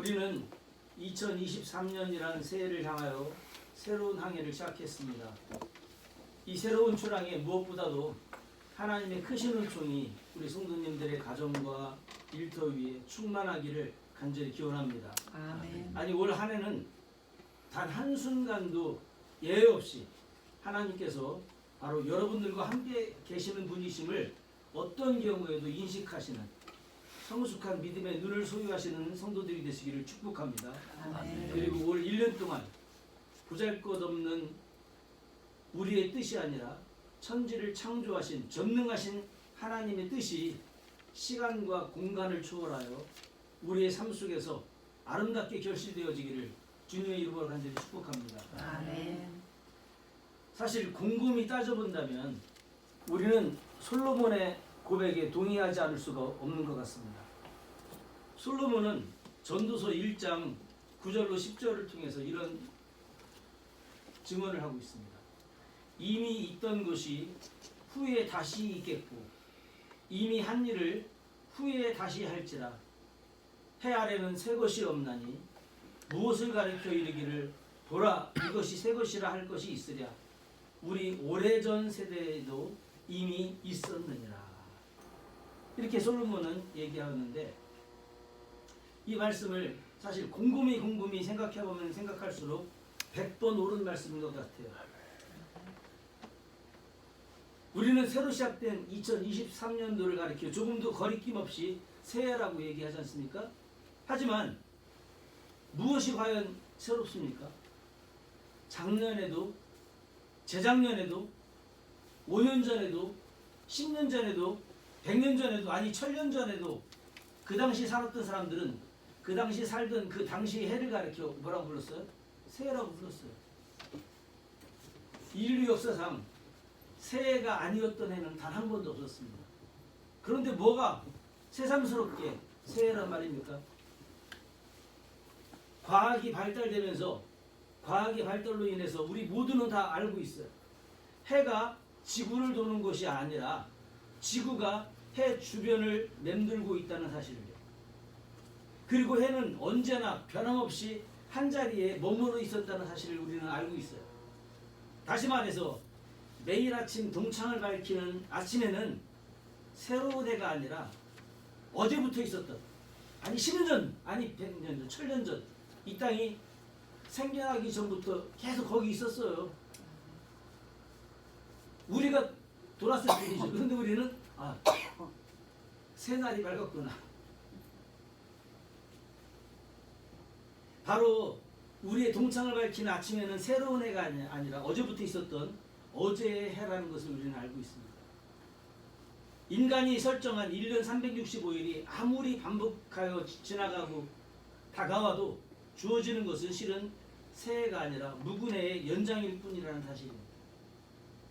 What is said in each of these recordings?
우리는 2023년이라는 새해를 향하여 새로운 항해를 시작했습니다. 이 새로운 출항에 무엇보다도 하나님의 크신 은총이 우리 성도님들의 가정과 일터 위에 충만하기를 간절히 기원합니다. 아멘. 아니 올 한 해는 단 한 순간도 예외 없이 하나님께서 바로 여러분들과 함께 계시는 분이심을 어떤 경우에도 인식하시는 성숙한 믿음의 눈을 소유하시는 성도들이 되시기를 축복합니다. 아멘. 그리고 올 1년 동안 보잘것없는 우리의 뜻이 아니라 천지를 창조하신 전능하신 하나님의 뜻이 시간과 공간을 초월하여 우리의 삶 속에서 아름답게 결실되어지기를 주님의 이름으로 간절히 축복합니다. 아멘. 사실 곰곰이 따져본다면 우리는 솔로몬의 고백에 동의하지 않을 수가 없는 것 같습니다. 솔로몬은 전도서 1장 9절로 10절을 통해서 이런 증언을 하고 있습니다. 이미 있던 것이 후에 다시 있겠고 이미 한 일을 후에 다시 할지라 해 아래는 새 것이 없나니 무엇을 가리켜 이르기를 보라 이것이 새 것이라 할 것이 있으랴 우리 오래전 세대에도 이미 있었느니라. 이렇게 솔로몬은 얘기하는데 이 말씀을 사실 곰곰이 곰곰이 생각해 보면 생각할수록 100번 옳은 말씀인 것 같아요. 우리는 새로 시작된 2023년도를 가리켜 조금도 거리낌 없이 새해라고 얘기하지 않습니까? 하지만 무엇이 과연 새롭습니까? 작년에도 재작년에도 5년 전에도 10년 전에도 100년 전에도 아니 1000년 전에도 그 당시 살았던 사람들은 그 당시 살던 그 당시 해를 가리켜 뭐라고 불렀어요? 새해라고 불렀어요. 인류 역사상 새해가 아니었던 해는 단 한 번도 없었습니다. 그런데 뭐가 새삼스럽게 새해란 말입니까? 과학이 발달되면서 과학의 발달로 인해서 우리 모두는 다 알고 있어요. 해가 지구를 도는 것이 아니라 지구가 해 주변을 맴돌고 있다는 사실을요. 그리고 해는 언제나 변함없이 한 자리에 머무르 있었다는 사실을 우리는 알고 있어요. 다시 말해서 매일 아침 동창을 밝히는 아침에는 새로운 해가 아니라 어제부터 있었던 아니 10년 전 아니 100년 전 1000년 전 이 땅이 생겨나기 전부터 계속 거기 있었어요. 우리가 돌았을 뿐이죠. 그런데 우리는 아 새날이 밝았구나. 바로 우리의 동창을 밝히는 아침에는 새로운 해가 아니- 아니라 어제부터 있었던 어제의 해라는 것을 우리는 알고 있습니다. 인간이 설정한 1년 365일이 아무리 반복하여 지- 지나가고 다가와도 주어지는 것은 실은 새해가 아니라 무근해의 연장일 뿐이라는 사실입니다.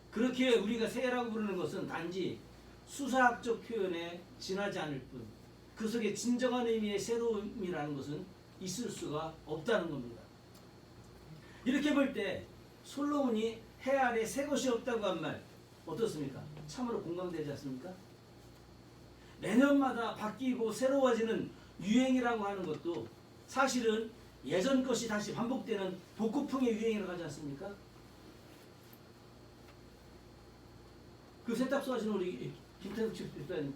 그렇게 우리가 새해라고 부르는 것은 단지 수사학적 표현에 지나지 않을 뿐, 그 속에 진정한 의미의 새로움이라는 것은 있을 수가 없다는 겁니다. 이렇게 볼 때 솔로몬이 해 아래 새 것이 없다고 한 말 어떻습니까? 참으로 공감되지 않습니까? 매년마다 바뀌고 새로워지는 유행이라고 하는 것도 사실은 예전 것이 다시 반복되는 복고풍의 유행이라고 하지 않습니까? 그 세탁소 하시는 우리 김태숙 집사님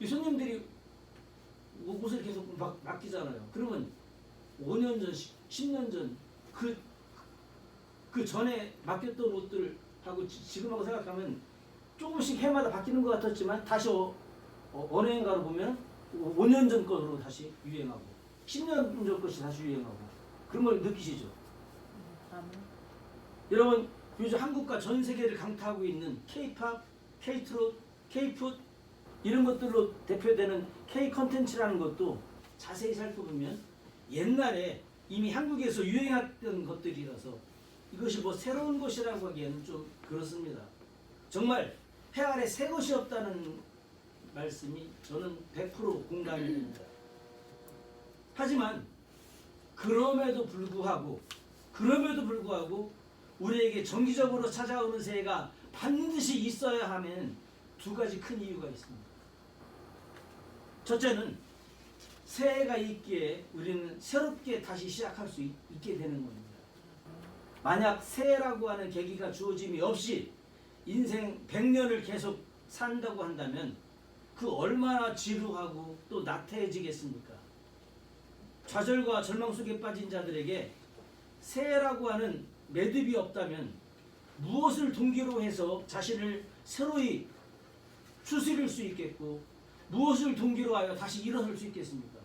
이 손님들이 옷- 옷을 계속 막 맡기잖아요. 그러면 5년 전, 10년 전, 그, 그 전에 맡겼던 옷들하고 지- 지금하고 생각하면 조금씩 해마다 바뀌는 것 같았지만 다시 어, 어, 어느 해인가로 보면 5년 전 것으로 다시 유행하고 10년 전 것이 다시 유행하고 그런 걸 느끼시죠? 아멘. 여러분 요즘 한국과 전 세계를 강타하고 있는 K-팝, K-트롯, K-풋 이런 것들로 대표되는 K 컨텐츠라는 것도 자세히 살펴보면 옛날에 이미 한국에서 유행했던 것들이라서 이것이 뭐 새로운 것이라고 하기에는 좀 그렇습니다. 정말 해 아래 새 것이 없다는 말씀이 저는 100% 공감이 됩니다. 하지만 그럼에도 불구하고 그럼에도 불구하고 우리에게 정기적으로 찾아오는 새해가 반드시 있어야 하는 두 가지 큰 이유가 있습니다. 첫째는 새해가 있기에 우리는 새롭게 다시 시작할 수 있, 게 되는 겁니다. 만약 새해라고 하는 계기가 주어짐이 없이 인생 100년을 계속 산다고 한다면 그 얼마나 지루하고 또 나태해지겠습니까? 좌절과 절망 속에 빠진 자들에게 새해라고 하는 매듭이 없다면 무엇을 동기로 해서 자신을 새로이 추스릴 수 있겠고 무엇을 동기로 하여 다시 일어설 수 있겠습니까?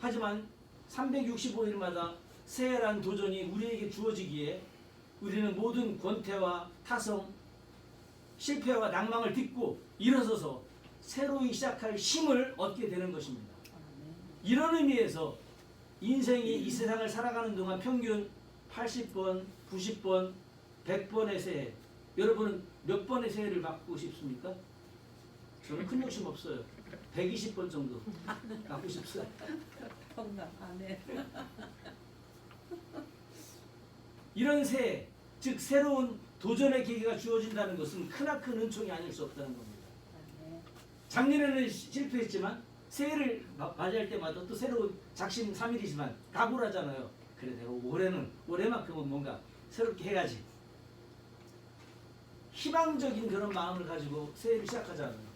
하지만 365일마다 새해란 도전이 우리에게 주어지기에 우리는 모든 권태와 타성, 실패와 낭망을 딛고 일어서서 새로이 시작할 힘을 얻게 되는 것입니다. 이런 의미에서 인생이 이 세상을 살아가는 동안 평균 80번, 90번, 100번의 새해. 여러분은 몇 번의 새해를 받고 싶습니까? 저는 큰 욕심 없어요. 120번 정도 받고 싶어요. 통감. 아멘. 이런 새해, 즉 새로운 도전의 계기가 주어진다는 것은 크나큰 은총이 아닐 수 없다는 겁니다. 작년에는 시- 실패했지만 새해를 마- 맞이할 때마다 또 새로운 작심 삼일이지만 각오를 하잖아요. 그래 내가 올해는 올해만큼은 뭔가 새롭게 해야지. 희망적인 그런 마음을 가지고 새해를 시작하잖아요.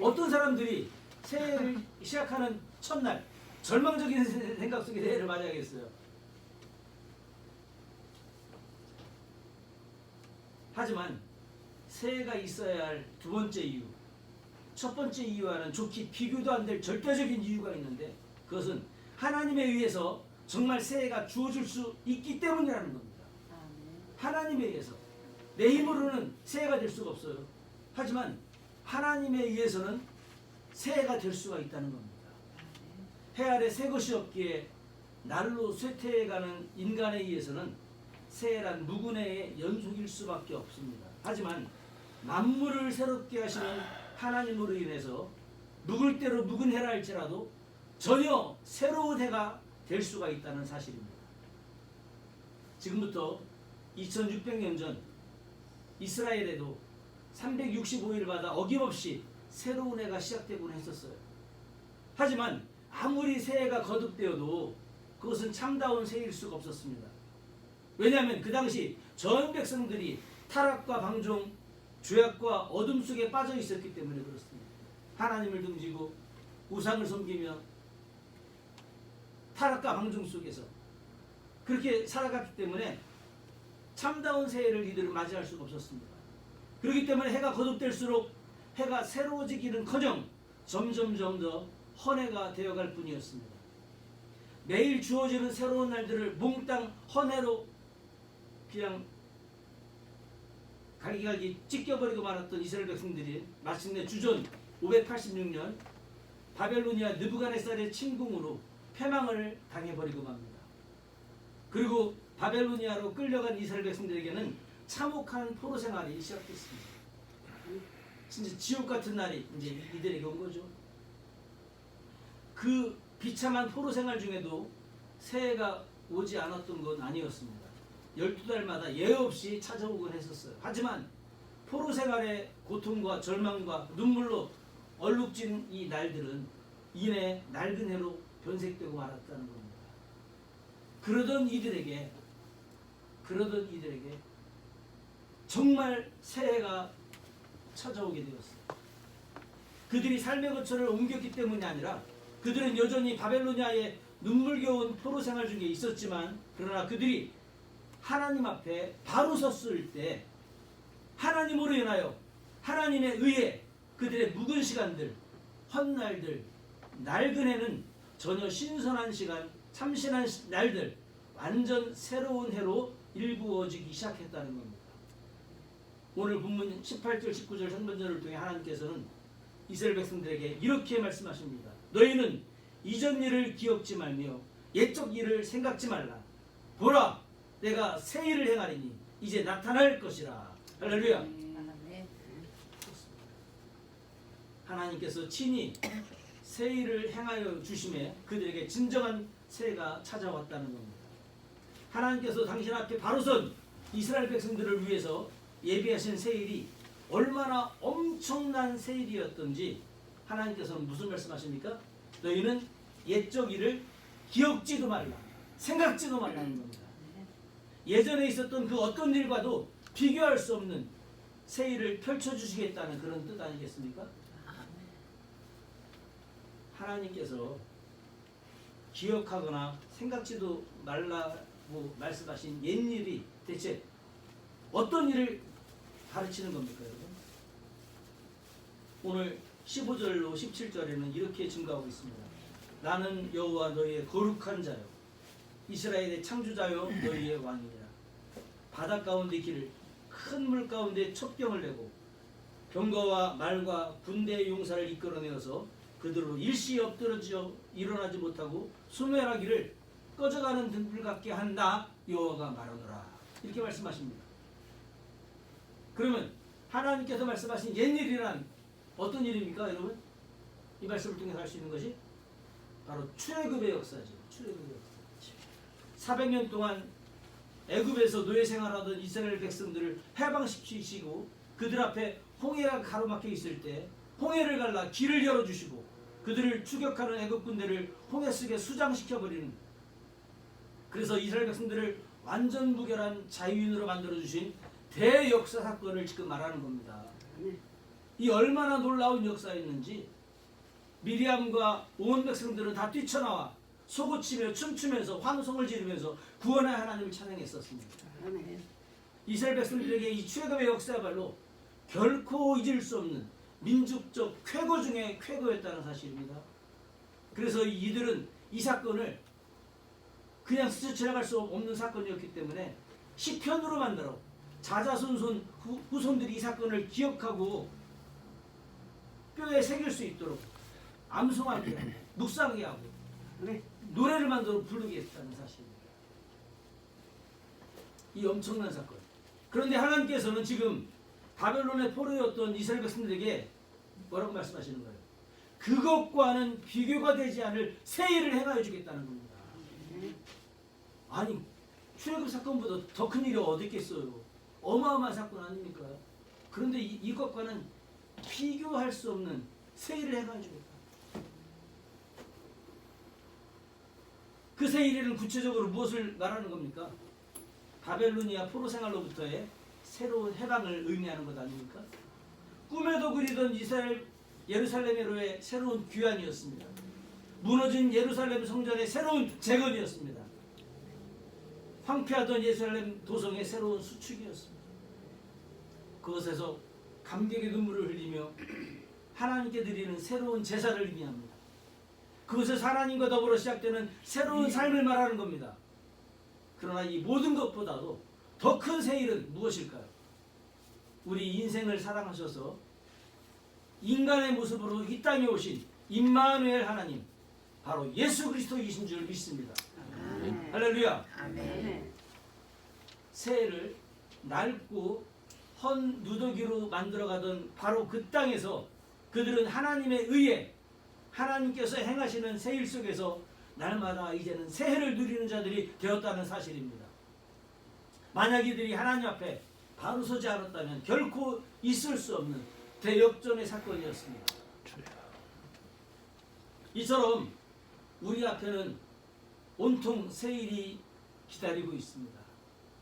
어떤 사람들이 새해를 시작하는 첫날 절망적인 세- 생각 속에 새해를 맞이하겠어요. 하지만 새해가 있어야 할 두 번째 이유, 첫 번째 이유와는 좋게 비교도 안 될 절대적인 이유가 있는데 그것은 하나님에 의해서 정말 새해가 주어질 수 있기 때문이라는 겁니다. 아멘. 하나님에 의해서 내 힘으로는 새해가 될 수가 없어요. 하지만 하나님에 의해서는 새해가 될 수가 있다는 겁니다. 해 아래 새 것이 없기에 날로 쇠퇴해가는 인간에 의해서는 새해란 무근해의 연속일 수밖에 없습니다. 하지만 만물을 새롭게 하시는 하나님으로 인해서 묵을 대로 묵은 해라 할지라도 전혀 새로운 해가 될 수가 있다는 사실입니다. 지금부터 2600년 전 이스라엘에도 365일마다 어김없이 새로운 해가 시작되곤 했었어요. 하지만 아무리 새해가 거듭되어도 그것은 참다운 새해일 수가 없었습니다. 왜냐하면 그 당시 전 백성들이 타락과 방종, 죄악과 어둠 속에 빠져 있었기 때문에 그렇습니다. 하나님을 등지고 우상을 섬기며 타락과 방종 속에서 그렇게 살아갔기 때문에 참다운 새해를 이들은 맞이할 수가 없었습니다. 그렇기 때문에 해가 거듭될수록 해가 새로워지기는커녕 점점점 더 헌해가 되어갈 뿐이었습니다. 매일 주어지는 새로운 날들을 몽땅 헌해로 그냥 갈기갈기 찢겨버리고 말았던 이스라엘 백성들이 마침내 주전 586년 바벨로니아 느부갓네살의 침공으로 패망을 당해버리고 맙니다. 그리고 바벨로니아로 끌려간 이스라엘 백성들에게는 참혹한 포로 생활이 시작됐습니다. 진짜 지옥 같은 날이 이제 이들에게 온 거죠. 그 비참한 포로 생활 중에도 새해가 오지 않았던 건 아니었습니다. 12달마다 예 없이 찾아오곤 했었어요. 하지만 포로 생활의 고통과 절망과 눈물로 얼룩진 이 날들은 이내 낡은 해로 변색되고 말았다는 겁니다. 그러던 이들에게 그러던 이들에게 정말 새해가 찾아오게 되었습니다. 그들이 삶의 거처를 옮겼기 때문이 아니라 그들은 여전히 바벨로니아의 눈물겨운 포로 생활 중에 있었지만 그러나 그들이 하나님 앞에 바로 섰을 때 하나님으로 인하여 하나님의 의해 그들의 묵은 시간들, 헛날들, 낡은 해는 전혀 신선한 시간, 참신한 시- 날들, 완전 새로운 해로 일구어지기 시작했다는 겁니다. 오늘 본문 18절, 19절 상반절을 통해 하나님께서는 이스라엘 백성들에게 이렇게 말씀하십니다. 너희는 이전 일을 기억지 말며 옛적 일을 생각지 말라. 보라, 내가 새 일을 행하리니 이제 나타날 것이라. 할렐루야. 하나님께서 친히 새 일을 행하여 주심에 그들에게 진정한 새해가 찾아왔다는 겁니다. 하나님께서 당신 앞에 바로 선 이스라엘 백성들을 위해서 예비하신 새 일이 얼마나 엄청난 새 일이었던지 하나님께서는 무슨 말씀하십니까? 너희는 옛적 일을 기억지도 말라. 생각지도 말라는 겁니다. 예전에 있었던 그 어떤 일과도 비교할 수 없는 새 일을 펼쳐주시겠다는 그런 뜻 아니겠습니까? 하나님께서 기억하거나 생각지도 말라고 말씀하신 옛일이 대체 어떤 일을 가르치는 겁니까, 여러분? 오늘 15절로 17절에는 이렇게 증가하고 있습니다. 나는 여호와 너희의 거룩한 자요 이스라엘의 창조자요 너희의 왕이니라. 바다 가운데 길을 큰 물 가운데 첩경을 내고 병거와 말과 군대의 용사를 이끌어내어서 그들로 일시 엎드러져 일어나지 못하고 소멸하기를 꺼져가는 등불 같게 한다 여호와가 말하노라 이렇게 말씀하십니다. 그러면 하나님께서 말씀하신 옛일이란 어떤 일입니까 여러분? 이 말씀을 통해서 알수 있는 것이 바로 출애굽의 역사죠. 출애굽의 역사. 400년 동안 애굽에서 노예 생활하던 이스라엘 백성들을 해방시키시고 그들 앞에 홍해가 가로막혀 있을 때 홍해를 갈라 길을 열어 주시고 그들을 추격하는 애굽 군대를 홍해 속에 수장시켜 버리는 그래서 이스라엘 백성들을 완전 무결한 자유인으로 만들어 주신 대역사 사건을 지금 말하는 겁니다. 이 얼마나 놀라운 역사였는지 미리암과 온 백성들은 다 뛰쳐나와 소고치며 춤추면서 환호성을 지르면서 구원의 하나님을 찬양했었습니다. 이스라엘 백성들에게 이 출애굽의 역사야말로 결코 잊을 수 없는 민족적 쾌거 중에 쾌거였다는 사실입니다. 그래서 이들은 이 사건을 그냥 스쳐 지나갈 수 없는 사건이었기 때문에 시편으로 만들어 자자손손 후, 후손들이 이 사건을 기억하고 뼈에 새길 수 있도록 암송하게 하고 묵상하게 하고 아멘. 노래를 만들어 부르게 했다는 사실입니다. 이 엄청난 사건. 그런데 하나님께서는 지금 바벨론의 포로였던 이스라엘 백성들에게 뭐라고 말씀하시는 거예요? 그것과는 비교가 되지 않을 새 일을 행하여 주겠다는 겁니다. 아니 출애굽 사건보다 더 큰 일이 어디 있겠어요? 어마어마한 사건 아닙니까? 그런데 이, 이것과는 비교할 수 없는 새 일을 행하여 주겠다. 그새 일은 구체적으로 무엇을 말하는 겁니까? 바벨로니아 포로 생활로부터의 새로운 해방을 의미하는 것 아닙니까? 꿈에도 그리던 이스라엘 예루살렘으로의 새로운 귀환이었습니다. 무너진 예루살렘 성전의 새로운 재건이었습니다. 황폐하던 예루살렘 도성의 새로운 수축이었습니다. 그것에서 감격의 눈물을 흘리며 하나님께 드리는 새로운 제사를 의미합니다. 그것에서 하나님과 더불어 시작되는 새로운 삶을 말하는 겁니다. 그러나 이 모든 것보다도 더 큰 세일은 무엇일까요? 우리 인생을 사랑하셔서 인간의 모습으로 이 땅에 오신 임마누엘 하나님 바로 예수 그리스도이신 줄 믿습니다. 아멘. 할렐루야. 아멘. 새를 낡고 헌 누더기로 만들어가던 바로 그 땅에서 그들은 하나님의 의에 하나님께서 행하시는 새일 속에서 날마다 이제는 새해를 누리는 자들이 되었다는 사실입니다. 만약 이들이 하나님 앞에 바로 서지 않았다면 결코 있을 수 없는 대역전의 사건이었습니다. 이처럼 우리 앞에는 온통 새일이 기다리고 있습니다.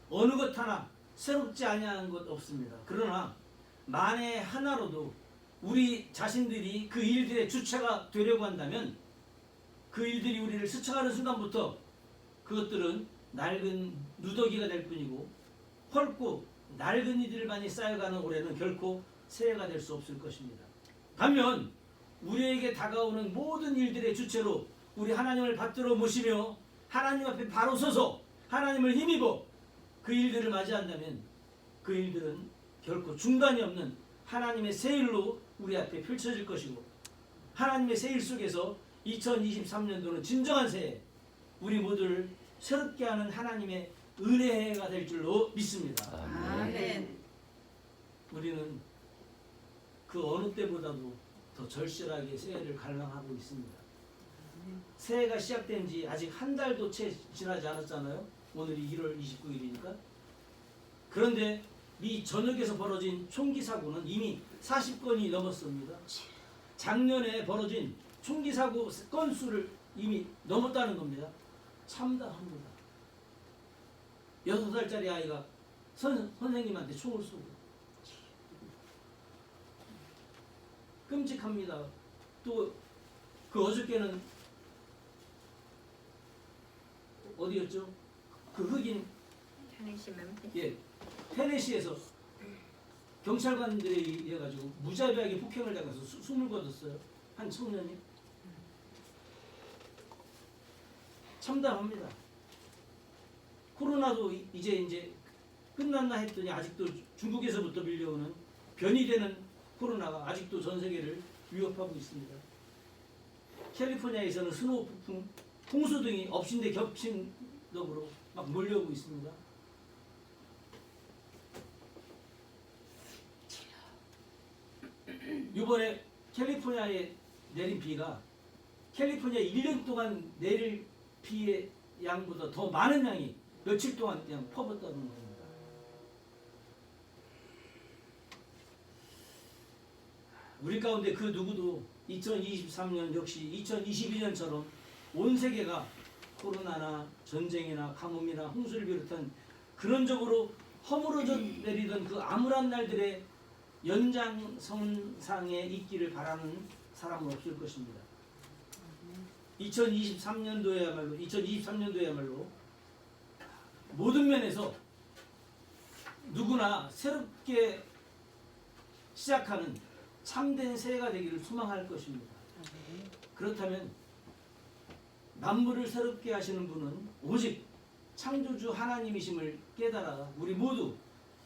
어느 것 하나 새롭지 아니한 것 없습니다. 그러나 만에 하나로도 우리 자신들이 그 일들의 주체가 되려고 한다면 그 일들이 우리를 스쳐가는 순간부터 그것들은 낡은 누더기가 될 뿐이고 헐고 낡은 이들만이 쌓여가는 올해는 결코 새해가 될 수 없을 것입니다. 반면 우리에게 다가오는 모든 일들의 주체로 우리 하나님을 받들어 모시며 하나님 앞에 바로 서서 하나님을 힘입어 그 일들을 맞이한다면 그 일들은 결코 중단이 없는 하나님의 새 일로 우리 앞에 펼쳐질 것이고 하나님의 새 일 속에서 2023년도는 진정한 새해 우리 모두를 새롭게 하는 하나님의 은혜가 될 줄로 믿습니다. 아멘. 우리는 그 어느 때보다도 더 절실하게 새해를 갈망하고 있습니다. 새해가 시작된 지 아직 한 달도 채 지나지 않았잖아요. 오늘이 1월 29일이니까. 그런데 미 전역에서 벌어진 총기 사고는 이미 40건이 넘었습니다. 작년에 벌어진 총기 사고 건수를 이미 넘었다는 겁니다. 참담합니다. 여섯 살짜리 아이가 선, 선생님한테 총을 쏘고 끔찍합니다. 또 그 어저께는 어디였죠? 그 흑인 테네시 멤피. 예 테네시에서 경찰관들에 의해 가지고 무자비하게 폭행을 당해서 수, 숨을 거뒀어요 한 청년이 참담합니다. 코로나도 이- 이제 이제 끝났나 했더니 아직도 중국에서부터 밀려오는 변이되는 코로나가 아직도 전 세계를 위협하고 있습니다. 캘리포니아에서는 스노우 폭풍, 홍수 등이 엎친데 겹친 덕으로 막 몰려오고 있습니다. 이번에 캘리포니아에 내린 비가 캘리포니아 1년 동안 내릴 비의 양보다 더 많은 양이 며칠 동안 그냥 퍼붓다는 겁니다. 우리 가운데 그 누구도 2023년 역시 2022년처럼 온 세계가 코로나나 전쟁이나 가뭄이나 홍수를 비롯한 그런적으로 허물어져 내리던 그 암울한 날들의 연장선상에 있기를 바라는 사람은 없을 것입니다. 2023년도에야말로 2023년도에야말로 모든 면에서 누구나 새롭게 시작하는 참된 새해가 되기를 소망할 것입니다. 그렇다면 만물을 새롭게 하시는 분은 오직 창조주 하나님이심을 깨달아 우리 모두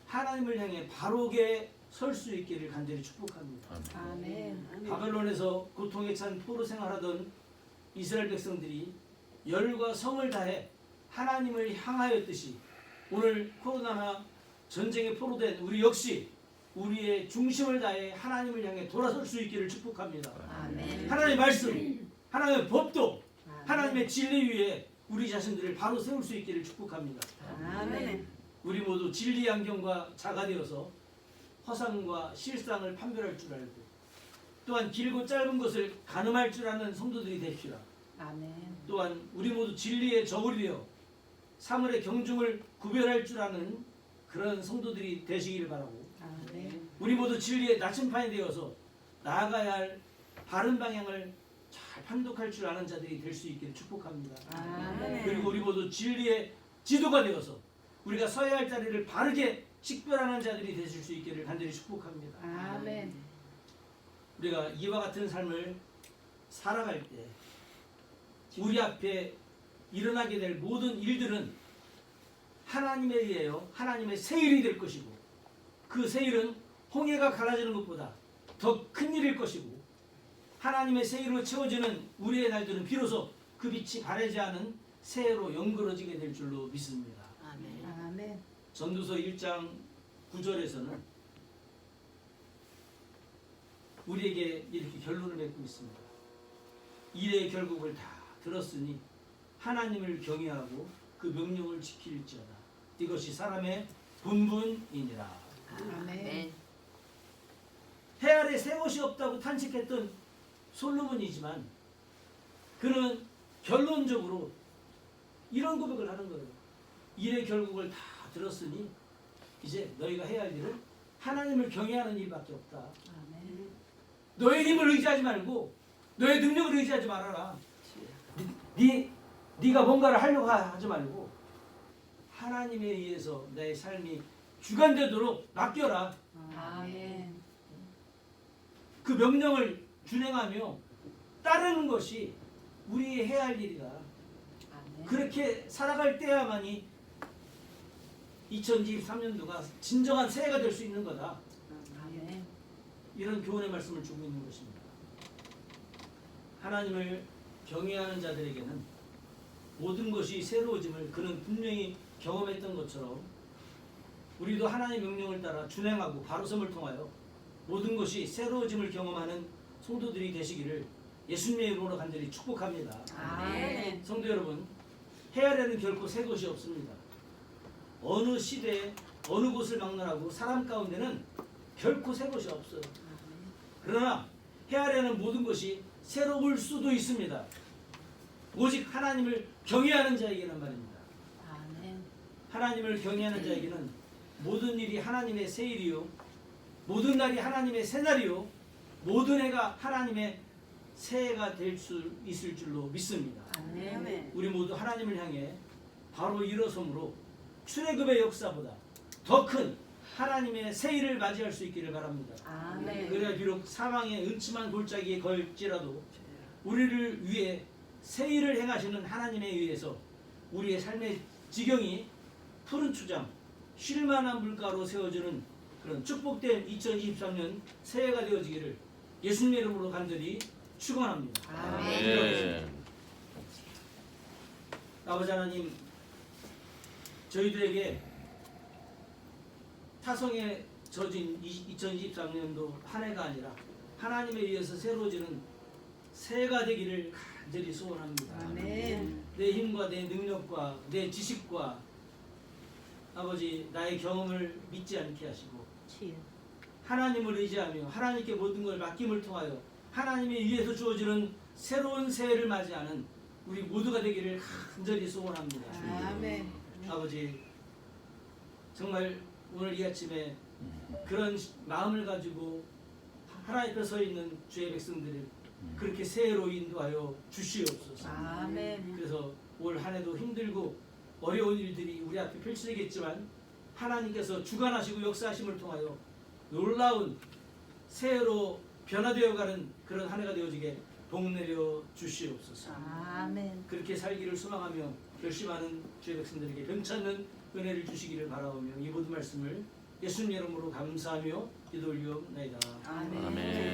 하나님을 향해 바로게 설 수 있기를 간절히 축복합니다. 아멘. 바벨론에서 고통에 찬 포로 생활하던 이스라엘 백성들이 열과 성을 다해 하나님을 향하였듯이 오늘 코로나나 전쟁에 포로된 우리 역시 우리의 중심을 다해 하나님을 향해 돌아설 수 있기를 축복합니다. 아멘. 하나님의 말씀, 하나님의 법도, 하나님의 진리 위에 우리 자신들을 바로 세울 수 있기를 축복합니다. 아멘. 우리 모두 진리 안경과 자가 되어서 허상과 실상을 판별할 줄 알고 또한 길고 짧은 것을 가늠할 줄 아는 성도들이 됩시다. 아멘. 또한 우리 모두 진리의 저울이 되어 사물의 경중을 구별할 줄 아는 그런 성도들이 되시기를 바라고 아멘. 우리 모두 진리의 나침판이 되어서 나아가야 할 바른 방향을 잘 판독할 줄 아는 자들이 될 수 있기를 축복합니다. 아멘. 그리고 우리 모두 진리의 지도가 되어서 우리가 서야 할 자리를 바르게 식별하는 자들이 되실 수 있기를 간절히 축복합니다. 아멘. 우리가 이와 같은 삶을 살아갈 때 우리 앞에 일어나게 될 모든 일들은 하나님에 의하여 하나님의 세일이 될 것이고 그 세일은 홍해가 갈라지는 것보다 더 큰 일일 것이고 하나님의 세일로 채워지는 우리의 날들은 비로소 그 빛이 바래지 않은 새해로 연그러지게 될 줄로 믿습니다. 아멘. 아멘. 전도서 1장 9절에서는 우리에게 이렇게 결론을 맺고 있습니다. 일의 결국을 다 들었으니 하나님을 경외하고 그 명령을 지킬지어다. 이것이 사람의 본분이니라. 아멘. 해 아래 새 것이 없다고 탄식했던 솔로몬이지만 그는 결론적으로 이런 고백을 하는 거예요. 일의 결국을 다 들었으니 이제 너희가 해야 할 일은 하나님을 경외하는 일밖에 없다. 아멘. 너의 힘을 의지하지 말고 너의 능력을 의지하지 말아라. 네, 네가 뭔가를 하려고 하지 말고 하나님에 의해서 내 삶이 주관되도록 맡겨라. 아멘. 그 명령을 준행하며 따르는 것이 우리 해야 할 일이다. 아멘. 그렇게 살아갈 때야만이 2023년도가 진정한 새해가 될 수 있는 거다. 아멘. 이런 교훈의 말씀을 주고 있는 것입니다. 하나님을 경외하는 자들에게는 모든 것이 새로워짐을 그는 분명히 경험했던 것처럼 우리도 하나님의 명령을 따라 준행하고 바로섬을 통하여 모든 것이 새로워짐을 경험하는 성도들이 되시기를 예수님의 이름으로 간절히 축복합니다. 아멘. 성도 여러분, 헤아려는 결코 새 것이 없습니다. 어느 시대에 어느 곳을 막론하고 사람 가운데는 결코 새 것이 없어요. 그러나 헤아려는 모든 것이 새로울 수도 있습니다. 오직 하나님을 경외하는 자에게는 말입니다. 아멘. 하나님을 경외하는 자에게는 모든 일이 하나님의 새 일이요 모든 날이 하나님의 새 날이요 모든 해가 하나님의 새해가 될 수 있을 줄로 믿습니다. 아멘. 우리 모두 하나님을 향해 바로 일어섬으로 출애굽의 역사보다 더 큰 하나님의 새 일을 맞이할 수 있기를 바랍니다. 아멘. 그래야 비록 사망의 은침한 골짜기에 걸지라도 우리를 위해 새 일을 행하시는 하나님에 의해서 우리의 삶의 지경이 푸른 초장, 쉴만한 물가로 세워주는 그런 축복된 2023년 새해가 되어지기를 예수님의 이름으로 간절히 축원합니다. 아멘. 네. 아버지 하나님, 저희들에게 타성에 젖은 2023년도 한 해가 아니라 하나님에 의해서 새로워지는 새해가 되기를 간절히 소원합니다. 아멘. 내 힘과 내 능력과 내 지식과 아버지 나의 경험을 믿지 않게 하시고 치유. 하나님을 의지하며 하나님께 모든 걸 맡김을 통하여 하나님에 의해서 주어지는 새로운 새해를 맞이하는 우리 모두가 되기를 간절히 소원합니다. 아멘. 아버지 정말 오늘 이 아침에 그런 시- 마음을 가지고 하나님 앞에 서 있는 주의 백성들을 그렇게 새해로 인도하여 주시옵소서. 아멘. 그래서 올 한해도 힘들고 어려운 일들이 우리 앞에 펼쳐지겠지만 하나님께서 주관하시고 역사하심을 통하여 놀라운 새해로 변화되어가는 그런 한 해가 되어지게 복내려 주시옵소서. 아멘. 그렇게 살기를 소망하며 결심하는 주의 백성들에게 변찮는 은혜를 주시기를 바라오며 이 모든 말씀을 예수님 이름으로 감사하며 기도 올리옵나이다. 아멘. 아멘.